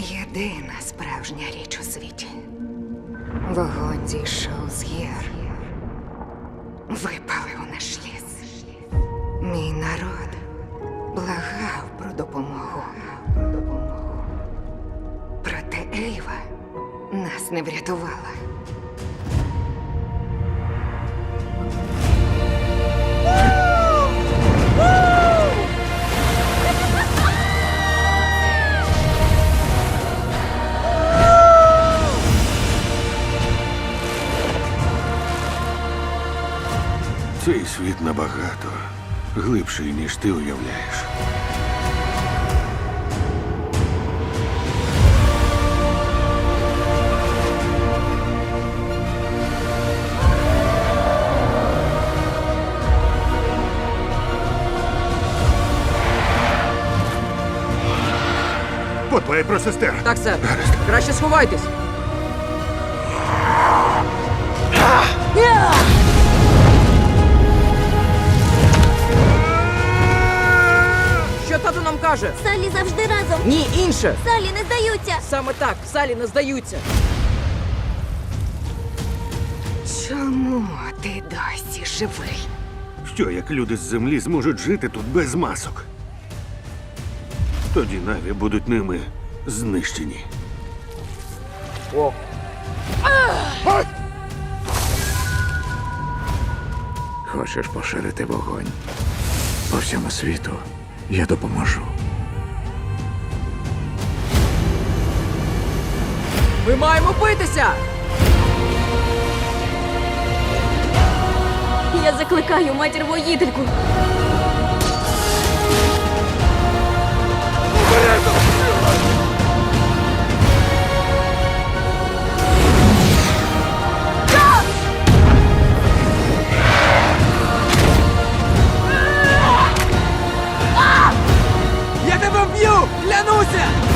єдина справжня річ у світі. Вогонь зійшов з гір. Випалив наш ліс. Мій народ благав про допомогу. Проте Ейва нас не врятувала. Цей світ набагато глибший, ніж ти уявляєш. Подбай про сестер. Так, сер. Краще сховайтесь. Що нам каже? Салі завжди разом. Ні, інше. Салі не здаються. Саме так, Салі не здаються. Чому ти досі живий? Що як люди з землі зможуть жити тут без масок? Тоді наві будуть ними знищені. О, Хочеш поширити вогонь по всьому світу? Я допоможу. ми маємо битися! Я закликаю матір воїтельку. Клянуся!